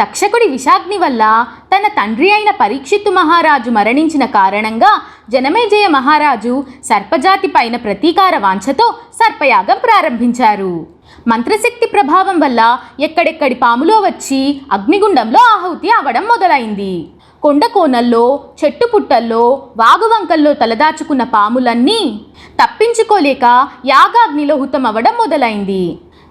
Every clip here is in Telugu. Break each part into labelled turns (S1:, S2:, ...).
S1: తక్షకుడి విషాగ్ని వల్ల తన తండ్రి అయిన పరీక్షిత్తు మహారాజు మరణించిన కారణంగా జనమేజయ మహారాజు సర్పజాతి పైన ప్రతీకార వాంఛతో సర్పయాగం ప్రారంభించారు. మంత్రశక్తి ప్రభావం వల్ల ఎక్కడెక్కడి పాములో వచ్చి అగ్నిగుండంలో ఆహుతి అవడం మొదలైంది. కొండ కోనల్లో చెట్టు పుట్టల్లో వాగువంకల్లో తలదాచుకున్న పాములన్నీ తప్పించుకోలేక యాగాగ్నిలో హుతమవ్వడం మొదలైంది.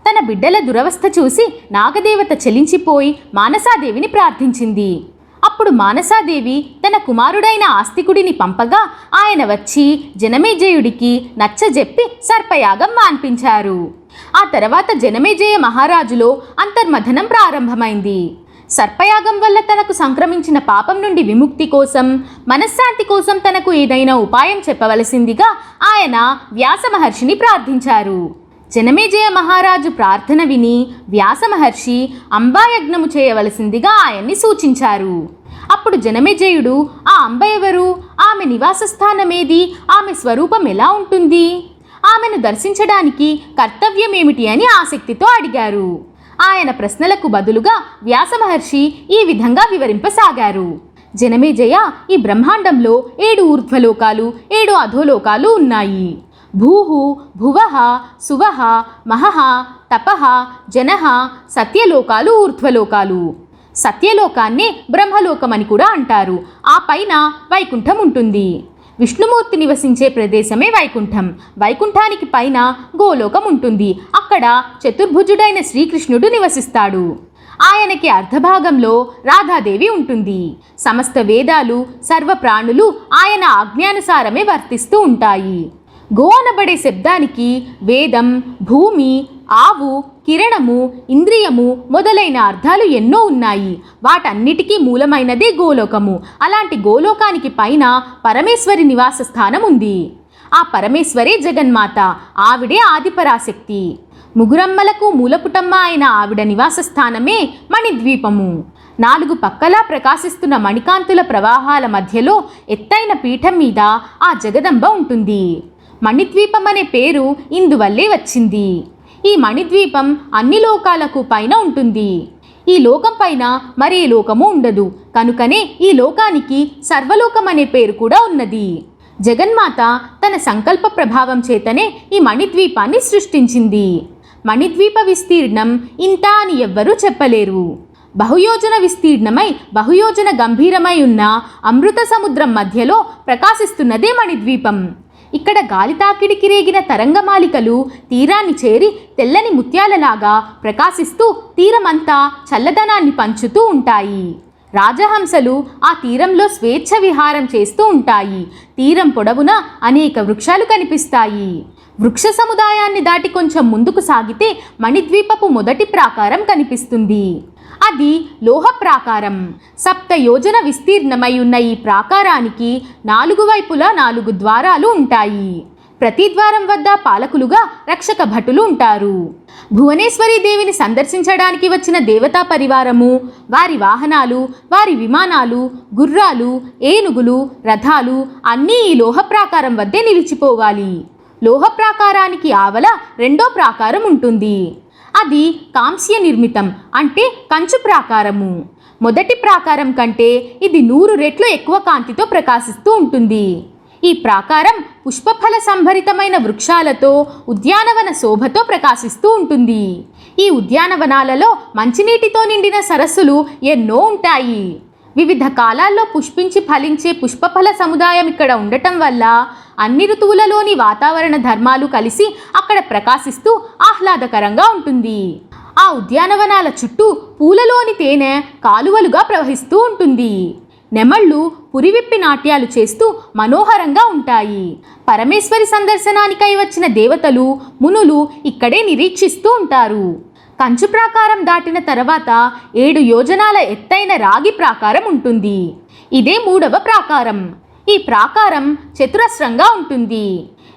S1: తన బిడ్డల దురవస్థ చూసి నాగదేవత చెలించిపోయి మానసాదేవిని ప్రార్థించింది. అప్పుడు మానసాదేవి తన కుమారుడైన ఆస్తికుడిని పంపగా ఆయన వచ్చి జనమేజయుడికి నచ్చజెప్పి సర్పయాగం మాన్పించారు. ఆ తర్వాత జనమేజయ మహారాజులో అంతర్మథనం ప్రారంభమైంది. సర్పయాగం వల్ల తనకు సంక్రమించిన పాపం నుండి విముక్తి కోసం మనశ్శాంతి కోసం తనకు ఏదైనా ఉపాయం చెప్పవలసిందిగా ఆయన వ్యాస మహర్షిని ప్రార్థించారు. జనమేజయ మహారాజు ప్రార్థన విని వ్యాస మహర్షి అంబాయజ్ఞము చేయవలసిందిగా ఆయన్ని సూచించారు. అప్పుడు జనమేజయుడు ఆ అంబ ఎవరు ఆమె నివాస స్థానమేది? ఆమె స్వరూపం ఎలా ఉంటుంది? ఆమెను దర్శించడానికి కర్తవ్యమేమిటి అని ఆసక్తితో అడిగారు. ఆయన ప్రశ్నలకు బదులుగా వ్యాస మహర్షి ఈ విధంగా వివరింపసాగారు. జనమేజయ ఈ బ్రహ్మాండంలో ఏడు ఊర్ధ్వలోకాలు ఏడు అధోలోకాలు ఉన్నాయి. భూహు భువః సువః మహః తపః జన సత్యలోకాలు ఊర్ధ్వలోకాలు. సత్యలోకాన్నే బ్రహ్మలోకమని కూడా అంటారు. ఆ పైన వైకుంఠం ఉంటుంది. విష్ణుమూర్తి నివసించే ప్రదేశమే వైకుంఠం. వైకుంఠానికి పైన గోలోకం ఉంటుంది. అక్కడ చతుర్భుజుడైన శ్రీకృష్ణుడు నివసిస్తాడు. ఆయనకి అర్ధభాగంలో రాధాదేవి ఉంటుంది. సమస్త వేదాలు సర్వ ప్రాణులు ఆయన ఆజ్ఞానుసారమే వర్తిస్తూ ఉంటాయి. గో అనబడే శబ్దానికి వేదం భూమి ఆవు కిరణము ఇంద్రియము మొదలైన అర్థాలు ఎన్నో ఉన్నాయి. వాటన్నిటికీ మూలమైనదే గోలోకము. అలాంటి గోలోకానికి పైన పరమేశ్వరి నివాస స్థానం ఉంది. ఆ పరమేశ్వరే జగన్మాత ఆవిడే ఆదిపరాశక్తి. ముగురమ్మలకు మూలపుటమ్మ అయిన ఆవిడ నివాస స్థానమే మణిద్వీపము. నాలుగు పక్కలా ప్రకాశిస్తున్న మణికాంతుల ప్రవాహాల మధ్యలో ఎత్తైన పీఠం మీద ఆ జగదంబ ఉంటుంది. మణిద్వీపం అనే పేరు ఇందువల్లే వచ్చింది. ఈ మణిద్వీపం అన్ని లోకాలకు పైన ఉంటుంది. ఈ లోకం పైన మరే లోకము ఉండదు. కనుకనే ఈ లోకానికి సర్వలోకం అనే పేరు కూడా ఉన్నది. జగన్మాత తన సంకల్ప ప్రభావం చేతనే ఈ మణిద్వీపాన్ని సృష్టించింది. మణిద్వీప విస్తీర్ణం ఇంత అని ఎవ్వరూ చెప్పలేరు. బహుయోజన విస్తీర్ణమై బహుయోజన గంభీరమై ఉన్న అమృత సముద్రం మధ్యలో ప్రకాశిస్తున్నదే మణిద్వీపం. ఇక్కడ గాలి తాకిడికి రేగిన తరంగమాలికలు తీరాన్ని చేరి తెల్లని ముత్యాలలాగా ప్రకాశిస్తూ తీరమంతా చల్లదనాన్ని పంచుతూ ఉంటాయి. రాజహంసలు ఆ తీరంలో స్వేచ్ఛ విహారం చేస్తూ ఉంటాయి. తీరం పొడవున అనేక వృక్షాలు కనిపిస్తాయి. వృక్ష సముదాయాన్ని దాటి కొంచెం ముందుకు సాగితే మణిద్వీపపు మొదటి ప్రాకారం కనిపిస్తుంది. అది లోహ ప్రాకారం సప్త యోజన విస్తీర్ణమై ఉన్న ఈ ప్రాకారానికి నాలుగు వైపులా నాలుగు ద్వారాలు ఉంటాయి. ప్రతి ద్వారం వద్ద పాలకులుగా రక్షక భటులు ఉంటారు. భువనేశ్వరి దేవిని సందర్శించడానికి వచ్చిన దేవతా పరివారము వారి వాహనాలు వారి విమానాలు గుర్రాలు ఏనుగులు రథాలు అన్నీ ఈ లోహ ప్రాకారం వద్దే నిలిచిపోవాలి. లోహ ప్రాకారానికి ఆవల రెండో ప్రాకారం ఉంటుంది. అది కాంస్య నిర్మితం అంటే కంచు ప్రాకారము. మొదటి ప్రాకారం కంటే ఇది నూరు రెట్లు ఎక్కువ కాంతితో ప్రకాశిస్తూ ఉంటుంది. ఈ ప్రాకారం పుష్పఫల సంభరితమైన వృక్షాలతో ఉద్యానవన శోభతో ప్రకాశిస్తూ ఉంటుంది. ఈ ఉద్యానవనాలలో మంచినీటితో నిండిన సరస్సులు ఎన్నో ఉంటాయి. వివిధ కాలాల్లో పుష్పించి ఫలించే పుష్పఫల సముదాయం ఇక్కడ ఉండటం వల్ల అన్ని ఋతువులలోని వాతావరణ ధర్మాలు కలిసి అక్కడ ప్రకాశిస్తూ ఆహ్లాదకరంగా ఉంటుంది. ఆ ఉద్యానవనాల చుట్టూ పూలలోని తేనె కాలువలుగా ప్రవహిస్తూ ఉంటుంది. నెమళ్ళు పురివిప్పి నాట్యాలు చేస్తూ మనోహరంగా ఉంటాయి. పరమేశ్వరి సందర్శనానికై వచ్చిన దేవతలు మునులు ఇక్కడే నిరీక్షిస్తూ ఉంటారు. కంచు ప్రాకారం దాటిన తర్వాత ఏడు యోజనాల ఎత్తైన రాగి ప్రాకారం ఉంటుంది. ఇదే మూడవ ప్రాకారం. ఈ ప్రాకారం చతురస్రంగా ఉంటుంది.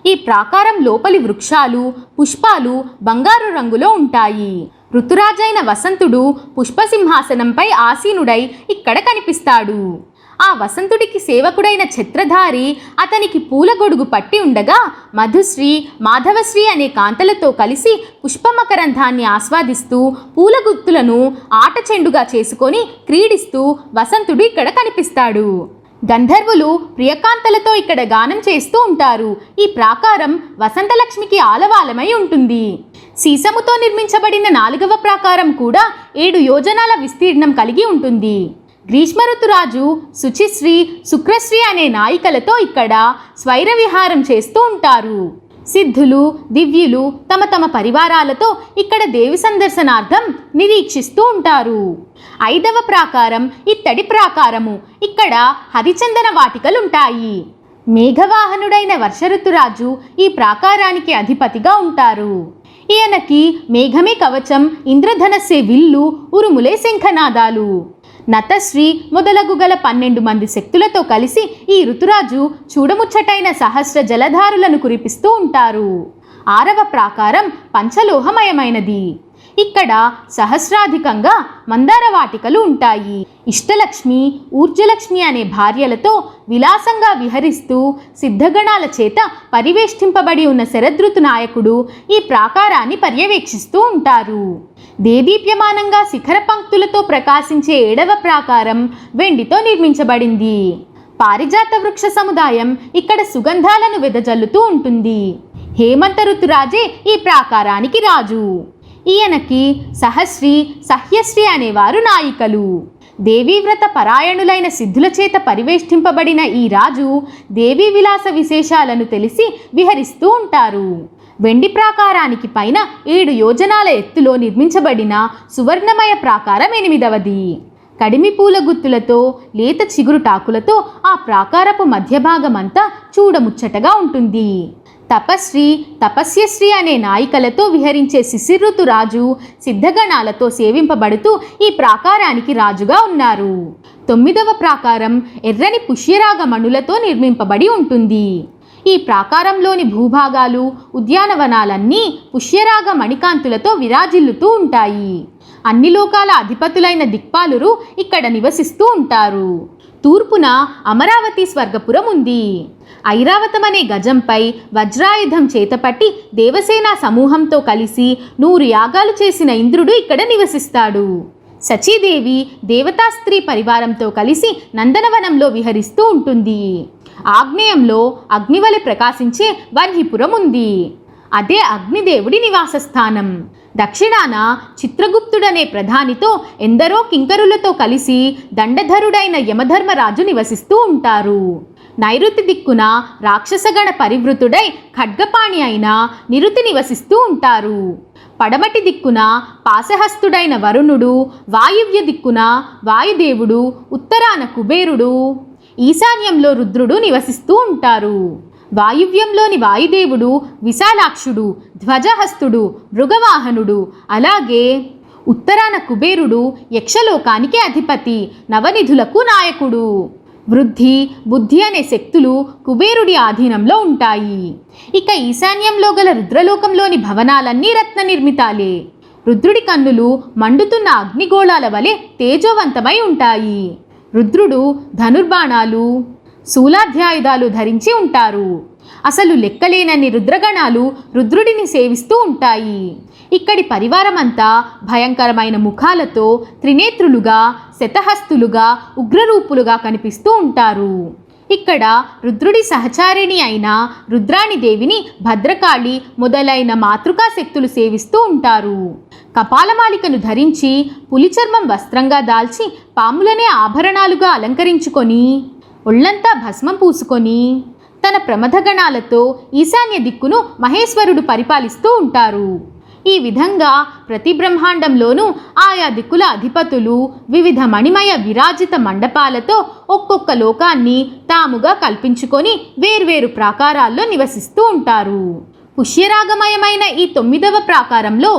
S1: ఈ ప్రాకారం లోపలి వృక్షాలు పుష్పాలు బంగారు రంగులో ఉంటాయి. ఋతురాజైన వసంతుడు పుష్పసింహాసనంపై ఆసీనుడై ఇక్కడ కనిపిస్తాడు. ఆ వసంతుడికి సేవకుడైన ఛత్రధారి అతనికి పూలగొడుగు పట్టి ఉండగా మధుశ్రీ మాధవశ్రీ అనే కాంతలతో కలిసి పుష్పమకరంధాన్ని ఆస్వాదిస్తూ పూల గుత్తులను ఆట చెండుగా చేసుకొని క్రీడిస్తూ వసంతుడు ఇక్కడ కనిపిస్తాడు. గంధర్వులు ప్రియకాంతలతో ఇక్కడ గానం చేస్తూ ఉంటారు. ఈ ప్రాకారం వసంతలక్ష్మికి ఆలవాలమై ఉంటుంది. సీసముతో నిర్మించబడిన నాలుగవ ప్రాకారం కూడా ఏడు యోజనాల విస్తీర్ణం కలిగి ఉంటుంది. గ్రీష్మ ఋతురాజు శుచిశ్రీ శుక్రశ్రీ అనే నాయికలతో ఇక్కడ స్వైర విహారం చేస్తూ ఉంటారు. సిద్ధులు దివ్యులు తమ తమ పరివారాలతో ఇక్కడ దేవి సందర్శనార్థం నిరీక్షిస్తూ ఉంటారు. ఐదవ ప్రాకారం ఇత్తడి ప్రాకారము. ఇక్కడ హరిచందన వాటికలుంటాయి. మేఘవాహనుడైన వర్షఋతురాజు ఈ ప్రాకారానికి అధిపతిగా ఉంటారు. ఈయనకి మేఘమే కవచం ఇంద్రధనస్సే విల్లు ఉరుములే శంఖనాదాలు. నతశ్రీ మొదలగు గల పన్నెండు మంది శక్తులతో కలిసి ఈ ఋతురాజు చూడముచ్చటైన సహస్ర జలధారులను కురిపిస్తూ ఉంటారు. ఆరవ ప్రాకారం పంచలోహమయమైనది. ఇక్కడ సహస్రాధికంగా మందార వాటికలు ఉంటాయి. ఇష్టలక్ష్మి ఊర్జలక్ష్మి అనే భార్యలతో విలాసంగా విహరిస్తూ సిద్ధగణాల చేత పరివేష్టింపబడి ఉన్న శరదృతు నాయకుడు ఈ ప్రాకారాన్ని పర్యవేక్షిస్తూ ఉంటారు. దేదీప్యమానంగా శిఖర పంక్తులతో ప్రకాశించే ఏడవ ప్రాకారం వెండితో నిర్మించబడింది. పారిజాత వృక్ష సముదాయం ఇక్కడ సుగంధాలను వెదజల్లుతూ ఉంటుంది. హేమంత ఋతురాజే ఈ ప్రాకారానికి రాజు. ఈయనకి సహశ్రీ సహ్యశ్రీ అనేవారు నాయికలు. దేవీవ్రత పరాయణులైన సిద్ధుల చేత పరివేష్టింపబడిన ఈ రాజు దేవీ విలాస విశేషాలను తెలిసి విహరిస్తూ ఉంటారు. వెండి ప్రాకారానికి పైన ఏడు యోజనాల ఎత్తులో నిర్మించబడిన సువర్ణమయ ప్రాకారం ఎనిమిదవది. కడిమి పూల గుత్తులతో లేత చిగురు టాకులతో ఆ ప్రాకారపు మధ్య భాగమంతా చూడముచ్చటగా ఉంటుంది. తపశ్రీ తపస్యశ్రీ అనే నాయికలతో విహరించే శిశిర్ఋతు రాజు సిద్ధగణాలతో సేవింపబడుతూ ఈ ప్రాకారానికి రాజుగా ఉన్నారు. తొమ్మిదవ ప్రాకారం ఎర్రని పుష్యరాగ మణులతో నిర్మింపబడి ఉంటుంది. ఈ ప్రాకారంలోని భూభాగాలు ఉద్యానవనాలన్నీ పుష్యరాగ మణికాంతులతో విరాజిల్లుతూ ఉంటాయి. అన్ని లోకాల అధిపతులైన దిక్పాలురు ఇక్కడ నివసిస్తూ ఉంటారు. తూర్పున అమరావతి స్వర్గపురం ఉంది. ఐరావతం అనే గజంపై వజ్రాయుధం చేతపట్టి దేవసేన సమూహంతో కలిసి నూరు యాగాలు చేసిన ఇంద్రుడు ఇక్కడ నివసిస్తాడు. సచీదేవి దేవతాస్త్రీ పరివారంతో కలిసి నందనవనంలో విహరిస్తూ ఉంటుంది. ఆగ్నేయంలో అగ్నివలి ప్రకాశించే వన్హిపురం ఉంది. అదే అగ్నిదేవుడి నివాస స్థానం దక్షిణాన చిత్రగుప్తుడనే ప్రధానితో ఎందరో కింకరులతో కలిసి దండధరుడైన యమధర్మరాజు నివసిస్తూ ఉంటారు. నైరుతి దిక్కున రాక్షసగణ పరివృతుడై ఖడ్గపాణి అయిన నిరుతి నివసిస్తూ ఉంటారు. పడమటి దిక్కున పాశహస్తుడైన వరుణుడు వాయువ్య దిక్కున వాయుదేవుడు ఉత్తరాన కుబేరుడు ఈశాన్యంలో రుద్రుడు నివసిస్తూ ఉంటారు. వాయువ్యంలోని వాయుదేవుడు విశాలాక్షుడు ధ్వజహస్తుడు మృగవాహనుడు అలాగే ఉత్తరాన కుబేరుడు యక్షలోకానికి అధిపతి నవనిధులకు నాయకుడు. వృద్ధి బుద్ధి అనే శక్తులు కుబేరుడి ఆధీనంలో ఉంటాయి. ఇక ఈశాన్యంలో గల రుద్రలోకంలోని భవనాలన్నీ రత్న నిర్మితాలే రుద్రుడి కన్నులు మండుతున్న అగ్నిగోళాల వలె తేజోవంతమై ఉంటాయి. రుద్రుడు ధనుర్బాణాలు శూలాధ్యాయుధాలు ధరించి ఉంటారు. అసలు లెక్కలేనన్ని రుద్రగణాలు రుద్రుడిని సేవిస్తూ ఉంటాయి. ఇక్కడి పరివారమంతా భయంకరమైన ముఖాలతో త్రినేత్రులుగా శతహస్తులుగా ఉగ్రరూపులుగా కనిపిస్తూ ఉంటారు. ఇక్కడ రుద్రుడి సహచారిణి అయిన రుద్రాణి దేవిని భద్రకాళి మొదలైన మాతృకా శక్తులు సేవిస్తూ ఉంటారు. కపాలమాలికను ధరించి పులిచర్మం వస్త్రంగా దాల్చి పాములనే ఆభరణాలుగా అలంకరించుకొని ఒళ్ళంతా భస్మం పూసుకొని తన ప్రమథగణాలతో ఈశాన్య దిక్కును మహేశ్వరుడు పరిపాలిస్తూ ఉంటారు. ఈ విధంగా ప్రతి బ్రహ్మాండంలోనూ ఆయా దిక్కుల అధిపతులు వివిధ మణిమయ విరాజిత మండపాలతో ఒక్కొక్క లోకాన్ని తాముగా కల్పించుకొని వేర్వేరు ప్రాకారాల్లో నివసిస్తూ ఉంటారు. పుష్యరాగమయమైన ఈ తొమ్మిదవ ప్రాకారంలో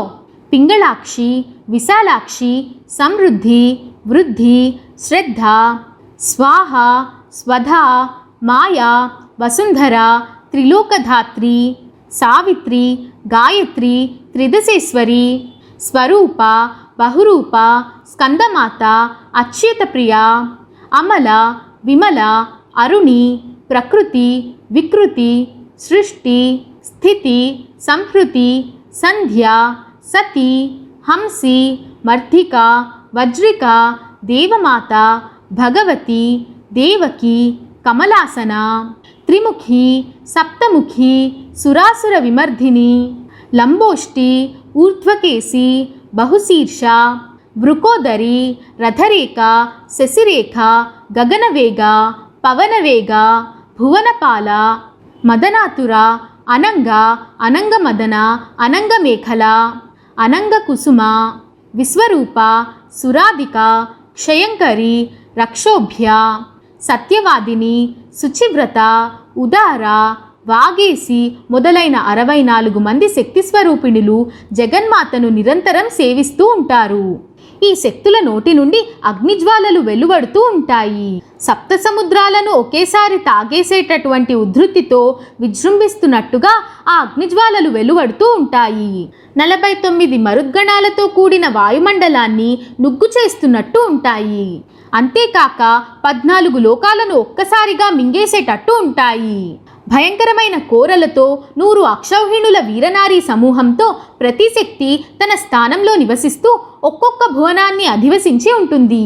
S1: పింగళాక్షి విశాలాక్షి సమృద్ధి వృద్ధి శ్రద్ధ స్వాహ స్వధ మాయా వసుంధర త్రిలోకధాత్రి సావిత్రి గాయత్రి త్రిదశేశ్వరి స్వరూప బహురూప స్కందమాత అచ్యుతప్రియ అమల విమల అరుణి ప్రకృతి వికృతి సృష్టి స్థితి సంహృతి సంధ్య సతి హంసి మర్ధిక వజ్రిక దేవమాత భగవతి దేవకి కమలాసన త్రిముఖి సప్తముఖి సురాసుర విమర్ధిని లంబోష్టి ఊర్ధ్వకేసి బహుశీర్ష వృకోదరి రథరేఖ శశిరేఖ గగనవేగ పవనవేగ భువనపాల మదనాతుర అనంగ అనంగమదన అనంగమేఖల అనంగకుసుమ విశ్వరూప సురాధిక క్షయంకరి రక్షోభ్య. సత్యవాదిని శుచివ్రత ఉదార వాగేసి మొదలైన అరవై నాలుగు మంది శక్తి స్వరూపిణులు జగన్మాతను నిరంతరం సేవిస్తూ ఉంటారు. ఈ శక్తుల నోటి నుండి అగ్నిజ్వాలలు వెలువడుతూ ఉంటాయి. సప్త సముద్రాలను ఒకేసారి తాగేసేటటువంటి ఉధృతితో విజృంభిస్తున్నట్టుగా ఆ అగ్నిజ్వాలలు వెలువడుతూ ఉంటాయి. నలభై తొమ్మిది మరుద్గణాలతో కూడిన వాయుమండలాన్ని నుగ్గు చేస్తున్నట్టు ఉంటాయి. అంతేకాక పద్నాలుగు లోకాలను ఒక్కసారిగా మింగేసేటట్టు ఉంటాయి. భయంకరమైన కోరలతో నూరు అక్షౌహిణుల వీరనారీ సమూహంతో ప్రతి శక్తి తన స్థానంలో నివసిస్తూ ఒక్కొక్క భువనాన్ని అధివసించి ఉంటుంది.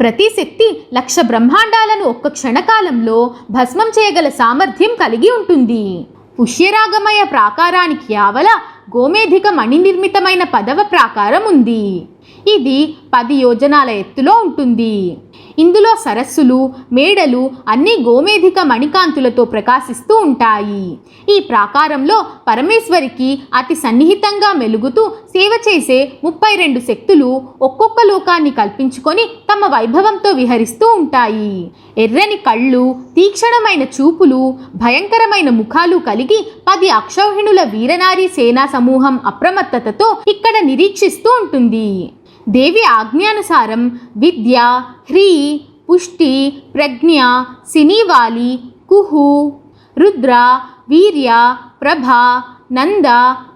S1: ప్రతి శక్తి లక్ష బ్రహ్మాండాలను ఒక్క క్షణకాలంలో భస్మం చేయగల సామర్థ్యం కలిగి ఉంటుంది. పుష్యరాగమయ ప్రాకారానికి ఆవల గోమేధిక మణి నిర్మితమైన పదవ ప్రాకారం ఉంది. ఇది పది యోజనాల ఎత్తులో ఉంటుంది. ఇందులో సరస్సులు మేడలు అన్ని గోమేధిక మణికాంతులతో ప్రకాశిస్తూ ఉంటాయి. ఈ ప్రాకారంలో పరమేశ్వరికి అతి సన్నిహితంగా మెలుగుతూ సేవ చేసే ముప్పై రెండు శక్తులు ఒక్కొక్క లోకాన్ని కల్పించుకొని తమ వైభవంతో విహరిస్తూ ఉంటాయి. ఎర్రని కళ్ళు తీక్షణమైన చూపులు భయంకరమైన ముఖాలు కలిగి పది అక్షౌహిణుల వీరనారీ సేనా సమూహం అప్రమత్తతతో ఇక్కడ నిరీక్షిస్తూ ఉంటుంది. దేవి ఆజ్ఞానుసారం విద్య హ్రీ పుష్టి ప్రజ్ఞ సినీవాలి కుహు రుద్ర వీర్య ప్రభ నంద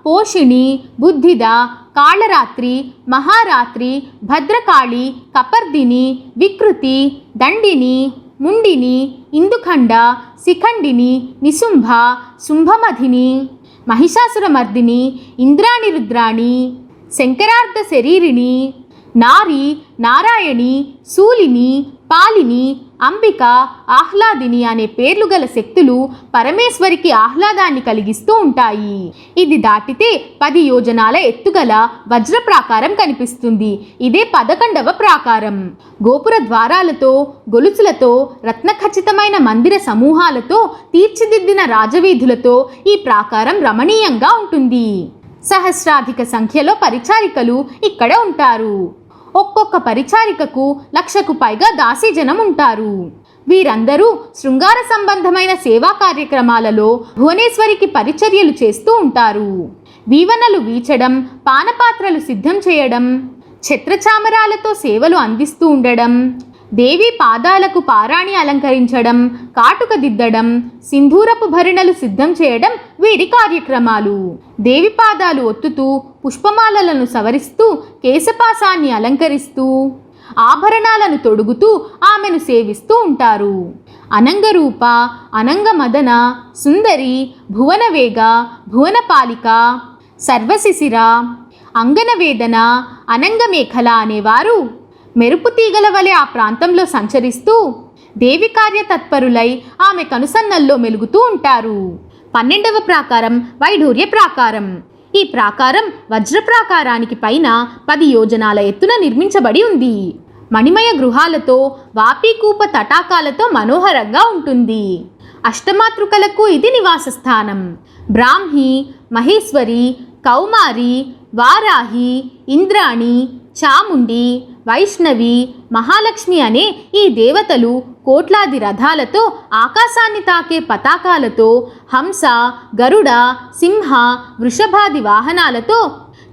S1: పోషిణి బుద్ధిద కాళరాత్రి మహారాత్రి భద్రకాళి కపర్దిని వికృతి దండిని ముండిని ఇందుఖండ శిఖండిని నిశుంభ శుంభమధిని మహిషాసురమర్దిని ఇంద్రాణి శంకరార్థ శంకరార్ధ శరీరిణి నారి నారాయణి శూలిని పాలిని అంబిక ఆహ్లాదిని అనే పేర్లు గల శక్తులు పరమేశ్వరికి ఆహ్లాదాన్ని కలిగిస్తూ ఉంటాయి. ఇది దాటితే పది యోజనాల ఎత్తుగల వజ్ర ప్రాకారం కనిపిస్తుంది. ఇదే పదకొండవ ప్రాకారం. గోపుర ద్వారాలతో గొలుసులతో రత్నఖచితమైన మందిర సమూహాలతో తీర్చిదిద్దిన రాజవీధులతో ఈ ప్రాకారం రమణీయంగా ఉంటుంది. సహస్రాధిక సంఖ్యలో పరిచారికలు ఇక్కడ ఉంటారు. ఒక్కొక్క పరిచారికకు లక్షకు పైగా దాసీజనం ఉంటారు. వీరందరూ శృంగార సంబంధమైన సేవా కార్యక్రమాలలో భువనేశ్వరికి పరిచర్యలు చేస్తూ ఉంటారు. వీవనలు వీచడం పానపాత్రలు సిద్ధం చేయడం ఛత్రచామరాలతో సేవలు అందిస్తూ ఉండడం దేవి పాదాలకు పారాణి అలంకరించడం కాటుక దిద్దడం సింధూరపు భరిణలు సిద్ధం చేయడం వీరి కార్యక్రమాలు. దేవి పాదాలు ఒత్తుతూ పుష్పమాలలను సవరిస్తూ కేశపాసాన్ని అలంకరిస్తూ ఆభరణాలను తొడుగుతూ ఆమెను సేవిస్తూ ఉంటారు. అనంగరూప అనంగమదన సుందరి భువనవేగ భువనపాలిక సర్వశిశిర అంగనవేదన అనంగమేఖల అనేవారు మెరుపు తీగల వలె ఆ ప్రాంతంలో సంచరిస్తూ దేవి కార్య తత్పరులై ఆమె కనుసన్నల్లో మెలుగుతూ ఉంటారు. పన్నెండవ ప్రాకారం వైఢూర్య ప్రాకారం. ఈ ప్రాకారం వజ్ర ప్రాకారానికి పైన పది యోజనాల ఎత్తున నిర్మించబడి ఉంది. మణిమయ గృహాలతో వాపీకూప తటాకాలతో మనోహరంగా ఉంటుంది. అష్టమాతృకలకు ఇది నివాస స్థానం బ్రాహ్మి మహేశ్వరి కౌమారి వారాహి ఇంద్రాణి చాముండి వైష్ణవి మహాలక్ష్మి అనే ఈ దేవతలు కోట్లాది రథాలతో ఆకాశాన్ని తాకే పతాకాలతో హంస గరుడ సింహ వృషభాది వాహనాలతో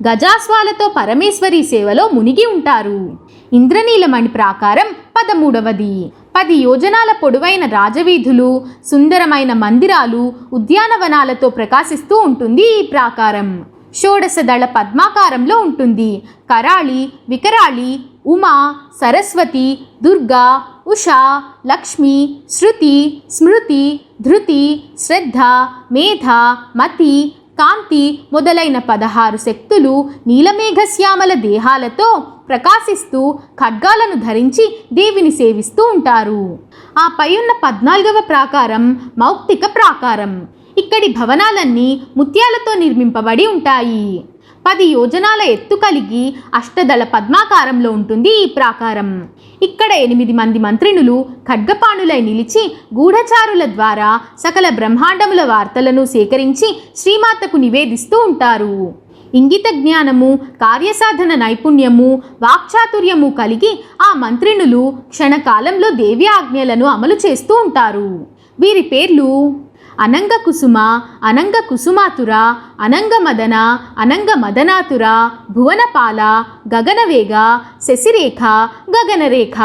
S1: గజాస్వాలతో పరమేశ్వరి సేవలో మునిగి ఉంటారు. ఇంద్రనీలమణి ప్రాకారం పదమూడవది. పది యోజనాల పొడవైన రాజవీధులు సుందరమైన మందిరాలు ఉద్యానవనాలతో ప్రకాశిస్తూ ఉంటుంది ఈ ప్రాకారం. షోడశదళ పద్మాకారంలో ఉంటుంది. కరాళి వికరాళి ఉమా సరస్వతి దుర్గా ఉష లక్ష్మి శృతి స్మృతి ధృతి శ్రద్ధ మేధ మతి కాంతి మొదలైన పదహారు శక్తులు నీలమేఘశ్యామల దేహాలతో ప్రకాశిస్తూ ఖడ్గాలను ధరించి దేవిని సేవిస్తూ ఉంటారు. ఆ పై ఉన్న పద్నాలుగవ ప్రాకారం మౌక్తిక ప్రాకారం. ఇక్కడి భవనాలన్నీ ముత్యాలతో నిర్మింపబడి ఉంటాయి. పది యోజనాల ఎత్తు కలిగి అష్టదళ పద్మాకారంలో ఉంటుంది ఈ ప్రాకారం. ఇక్కడ ఎనిమిది మంది మంత్రినులు ఖడ్గపాణులై నిలిచి గూఢచారుల ద్వారా సకల బ్రహ్మాండముల వార్తలను సేకరించి శ్రీమాతకు నివేదిస్తూ ఉంటారు. ఇంగిత జ్ఞానము కార్యసాధన నైపుణ్యము వాక్చాతుర్యము కలిగి ఆ మంత్రినులు క్షణకాలంలో దేవి ఆజ్ఞలను అమలు చేస్తూ ఉంటారు. వీరి పేర్లు అనంగ కుసుమ అనంగ కుసుమాతుర అనంగ మదన అనంగ మదనాతుర భువనపాల గగనవేగ శశిరేఖ గగనరేఖ.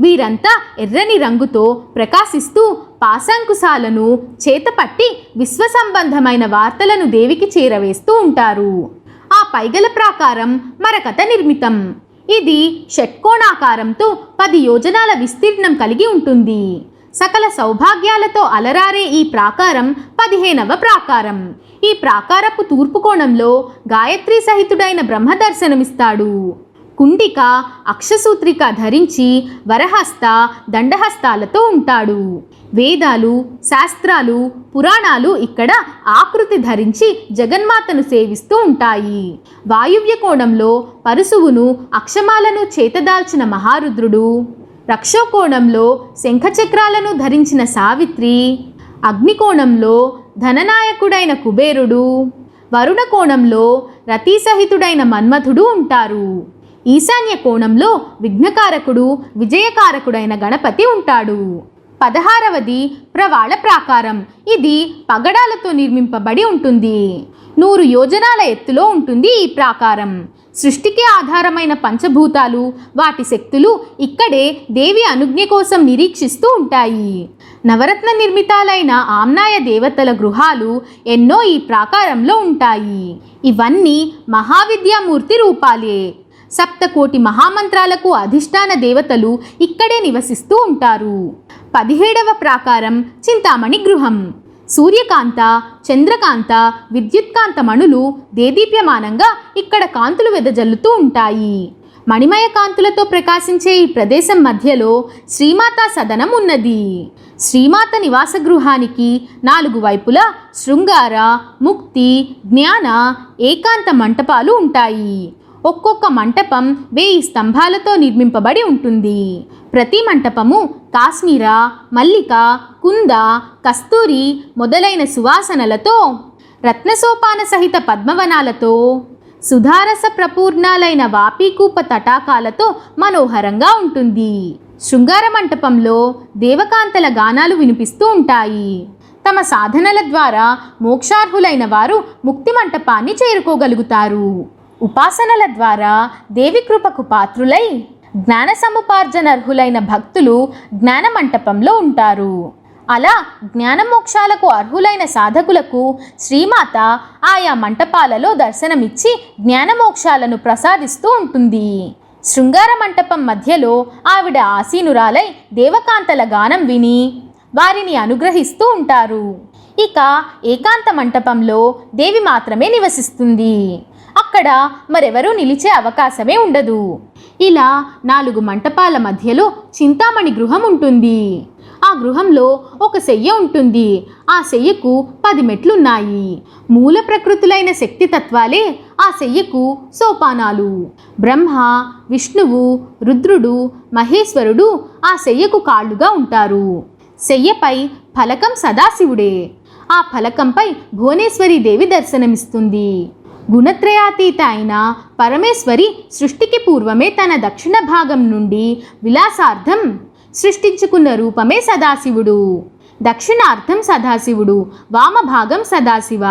S1: వీరంతా ఎర్రని రంగుతో ప్రకాశిస్తూ పాశాంకుశాలను చేతపట్టి విశ్వసంబంధమైన వార్తలను దేవికి చేరవేస్తూ ఉంటారు. ఆ పైగల ప్రాకారం మరకథ నిర్మితం. ఇది షట్కోణాకారంతో పది యోజనాల విస్తీర్ణం కలిగి ఉంటుంది. సకల సౌభాగ్యాలతో అలరారే ఈ ప్రాకారం పదిహేనవ ప్రాకారం. ఈ ప్రాకారపు తూర్పు కోణంలో గాయత్రి సహితుడైన బ్రహ్మ దర్శనమిస్తాడు కుండిక అక్షసూత్రిక ధరించి వరహస్త దండహస్తాలతో ఉంటాడు. వేదాలు శాస్త్రాలు పురాణాలు ఇక్కడ ఆకృతి ధరించి జగన్మాతను సేవిస్తూ ఉంటాయి. వాయువ్య కోణంలో పరుశువును అక్షమాలను చేతదాల్చిన మహారుద్రుడు రక్షోకోణంలో శంఖచక్రాలను ధరించిన సావిత్రి అగ్నికోణంలో ధననాయకుడైన కుబేరుడు వరుణ కోణంలో రతీసహితుడైన మన్మథుడు ఉంటారు. ఈశాన్య కోణంలో విఘ్నకారకుడు విజయకారకుడైన గణపతి ఉంటాడు. పదహారవది ప్రవాళ ప్రాకారం. ఇది పగడాలతో నిర్మింపబడి ఉంటుంది. నూరు యోజనాల ఎత్తులో ఉంటుంది ఈ ప్రాకారం. సృష్టికి ఆధారమైన పంచభూతాలు వాటి శక్తులు ఇక్కడే దేవి అనుజ్ఞ కోసం నిరీక్షిస్తూ ఉంటాయి. నవరత్న నిర్మితాలైన ఆమ్నాయ దేవతల గృహాలు ఎన్నో ఈ ప్రాకారంలో ఉంటాయి. ఇవన్నీ మహావిద్యామూర్తి రూపాలే. సప్తకోటి మహామంత్రాలకు అధిష్టాన దేవతలు ఇక్కడే నివసిస్తూ ఉంటారు. పదిహేడవ ప్రాకారం చింతామణి గృహం. సూర్యకాంత చంద్రకాంత విద్యుత్కాంత మణులు దేదీప్యమానంగా ఇక్కడ కాంతులు వెదజల్లుతూ ఉంటాయి. మణిమయ కాంతులతో ప్రకాశించే ఈ ప్రదేశం మధ్యలో శ్రీమాతా సదనం ఉన్నది. శ్రీమాత నివాస గృహానికి నాలుగు వైపులా శృంగార ముక్తి జ్ఞాన ఏకాంత మంటపాలు ఉంటాయి. ఒక్కొక్క మంటపం వేయి స్తంభాలతో నిర్మింపబడి ఉంటుంది. ప్రతి మంటపము కాశ్మీర మల్లిక కుంద కస్తూరి మొదలైన సువాసనలతో రత్నసోపాన సహిత పద్మవనాలతో సుధారస ప్రపూర్ణాలైన వాపీకూప తటాకాలతో మనోహరంగా ఉంటుంది. శృంగార మంటపంలో దేవకాంతల గానాలు వినిపిస్తూ ఉంటాయి. తమ సాధనల ద్వారా మోక్షార్హులైన వారు ముక్తి మంటపాన్ని చేరుకోగలుగుతారు. ఉపాసనల ద్వారా దేవి కృపకు పాత్రులై జ్ఞాన సముపార్జనర్హులైన భక్తులు జ్ఞాన మంటపంలో ఉంటారు. అలా జ్ఞానమోక్షాలకు అర్హులైన సాధకులకు శ్రీమాత ఆయా మంటపాలలో దర్శనమిచ్చి జ్ఞానమోక్షాలను ప్రసాదిస్తూ ఉంటుంది. శృంగార మంటపం మధ్యలో ఆవిడ ఆసీనురాలై దేవకాంతల గానం విని వారిని అనుగ్రహిస్తూ ఉంటారు. ఇక ఏకాంత మంటపంలో దేవి మాత్రమే నివసిస్తుంది. అక్కడ మరెవరూ నిలిచే అవకాశమే ఉండదు. ఇలా నాలుగు మంటపాల మధ్యలో చింతామణి గృహం ఉంటుంది. ఆ గృహంలో ఒక శయ్య ఉంటుంది. ఆ శయ్యకు పది మెట్లున్నాయి. మూల ప్రకృతులైన శక్తి తత్వాలే ఆ శయ్యకు సోపానాలు. బ్రహ్మ విష్ణువు రుద్రుడు మహేశ్వరుడు ఆ శయ్యకు కాళ్ళుగా ఉంటారు. శయ్యపై ఫలకం సదాశివుడే. ఆ ఫలకంపై భువనేశ్వరి దేవి దర్శనమిస్తుంది. గుణత్రయాతీత అయిన పరమేశ్వరి సృష్టికి పూర్వమే తన దక్షిణ భాగం నుండి విలాసార్థం సృష్టించుకున్న రూపమే సదాశివుడు. దక్షిణార్థం సదాశివుడు వామభాగం సదాశివ.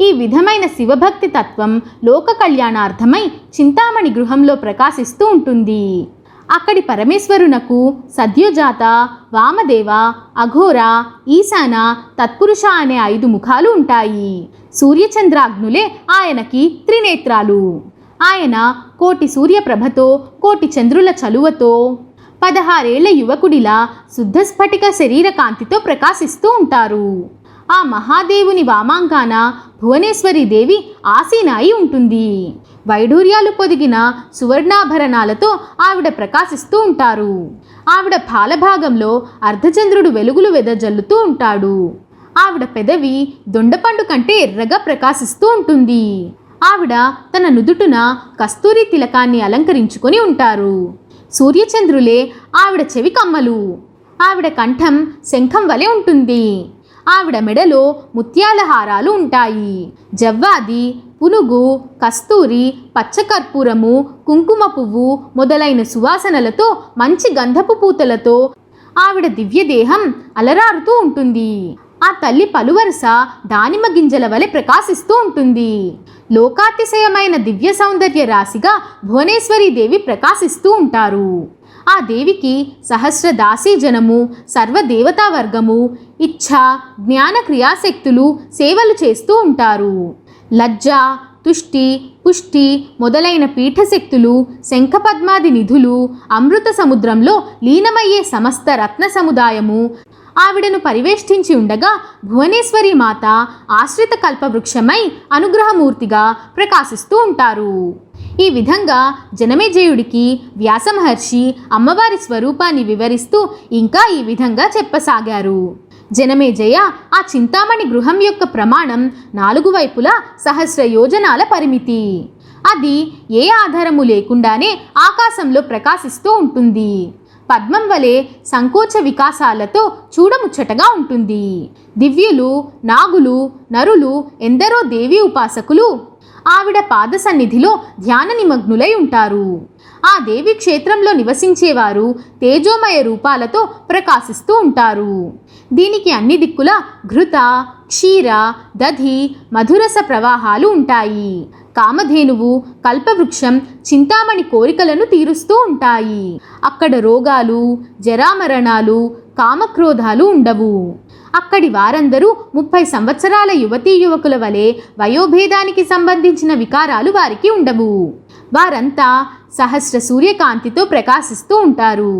S1: ఈ విధమైన శివభక్తి తత్వం లోక కళ్యాణార్థమై చింతామణి గృహంలో ప్రకాశిస్తూ ఉంటుంది. అక్కడి పరమేశ్వరునకు సద్యోజాత వామదేవ అఘోర ఈశాన తత్పురుష అనే ఐదు ముఖాలు ఉంటాయి. సూర్యచంద్రాగ్నులే ఆయనకి త్రినేత్రాలు. ఆయన కోటి సూర్యప్రభతో కోటి చంద్రుల చలువతో పదహారేళ్ళ యువకుడిలా శుద్ధ స్ఫటిక శరీర కాంతితో ప్రకాశిస్తూ ఉంటారు. ఆ మహాదేవుని వామాంకాన భువనేశ్వరి దేవి ఆసీనాయి ఉంటుంది. వైఢూర్యాలు పొదిగిన సువర్ణాభరణాలతో ఆవిడ ప్రకాశిస్తూ ఉంటారు. ఆవిడ పాలభాగంలో అర్ధచంద్రుడు వెలుగులు వెదజల్లుతూ ఉంటాడు. ఆవిడ పెదవి దొండపండు కంటే ఎర్రగా ప్రకాశిస్తూ ఉంటుంది. ఆవిడ తన నుదుటున కస్తూరి తిలకాన్ని అలంకరించుకొని ఉంటారు. సూర్యచంద్రులే ఆవిడ చెవి కమ్మలు. ఆవిడ కంఠం శంఖం వలె ఉంటుంది. ఆవిడ మెడలో ముత్యాల హారాలు ఉంటాయి. జవ్వాది పునుగు కస్తూరి పచ్చకర్పూరము కుంకుమ పువ్వు మొదలైన సువాసనలతో మంచి గంధపు పూతలతో ఆవిడ దివ్యదేహం అలరారుతూ ఉంటుంది. ఆ తల్లి పలువరుస దానిమ్మ గింజల వలె ప్రకాశిస్తూ ఉంటుంది. లోకాతిశయమైన దివ్య సౌందర్య రాశిగా భువనేశ్వరి దేవి ప్రకాశిస్తూ ఉంటారు. ఆ దేవికి సహస్ర దాసీ జనము సర్వదేవతా వర్గము ఇచ్ఛ జ్ఞాన క్రియాశక్తులు సేవలు చేస్తూ ఉంటారు. లజ్జ తుష్టి పుష్టి మొదలైన పీఠశక్తులు శంఖపద్మాది నిధులు అమృత సముద్రంలో లీనమయ్యే సమస్త రత్న సముదాయము ఆవిడను పరివేష్టించి ఉండగా భువనేశ్వరి మాత ఆశ్రిత కల్పవృక్షమై అనుగ్రహమూర్తిగా ప్రకాశిస్తూ ఉంటారు. ఈ విధంగా జనమేజయుడికి వ్యాసమహర్షి అమ్మవారి స్వరూపాన్ని వివరిస్తూ ఇంకా ఈ విధంగా చెప్పసాగారు. జనమేజయ ఆ చింతామణి గృహం యొక్క ప్రమాణం నాలుగు వైపులా సహస్ర యోజనాల పరిమితి. అది ఏ ఆధారము లేకుండానే ఆకాశంలో ప్రకాశిస్తూ ఉంటుంది. పద్మం వలె సంకోచ వికాసాలతో చూడముచ్చటగా ఉంటుంది. దివ్యులు నాగులు నరులు ఎందరో దేవి ఉపాసకులు ఆవిడ పాద సన్నిధిలో ధ్యాన నిమగ్నులై ఉంటారు. ఆ దేవి క్షేత్రంలో నివసించేవారు తేజోమయ రూపాలతో ప్రకాశిస్తూ ఉంటారు. దీనికి అన్ని దిక్కుల ఘృత క్షీర దధి మధురస ప్రవాహాలు ఉంటాయి. కామధేనువు కల్పవృక్షం చింతామణి కోరికలను తీరుస్తూ ఉంటాయి. అక్కడ రోగాలు జరామరణాలు కామక్రోధాలు ఉండవు. అక్కడి వారందరూ ముప్పై సంవత్సరాల యువతీ యువకుల వలె వయోభేదానికి సంబంధించిన వికారాలు వారికి ఉండవు. వారంతా సహస్ర సూర్యకాంతితో ప్రకాశిస్తూ ఉంటారు.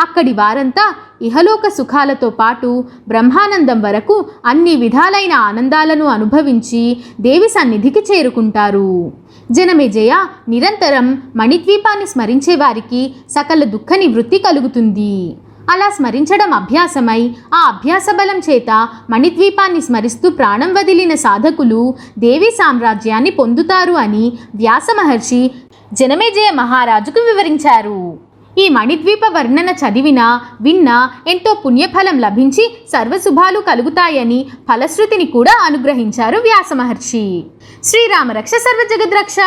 S1: అక్కడి వారంతా ఇహలోక సుఖాలతో పాటు బ్రహ్మానందం వరకు అన్ని విధాలైన ఆనందాలను అనుభవించి దేవి సన్నిధికి చేరుకుంటారు. జనమేజయ నిరంతరం మణిద్వీపాన్ని స్మరించే వారికి సకల దుఃఖ నివృత్తి కలుగుతుంది. అలా స్మరించడం అభ్యాసమై ఆ అభ్యాస బలం చేత మణిద్వీపాన్ని స్మరిస్తూ ప్రాణం వదిలిన సాధకులు దేవి సామ్రాజ్యాన్ని పొందుతారు అని వ్యాస మహర్షి జనమేజయ మహారాజుకు వివరించారు. ఈ మణిద్వీప వర్ణన చదివినా విన్నా ఎంతో పుణ్యఫలం లభించి సర్వశుభాలు కలుగుతాయని ఫలశ్రుతిని కూడా అనుగ్రహించారు వ్యాసమహర్షి శ్రీరామరక్ష సర్వజగద్రక్ష.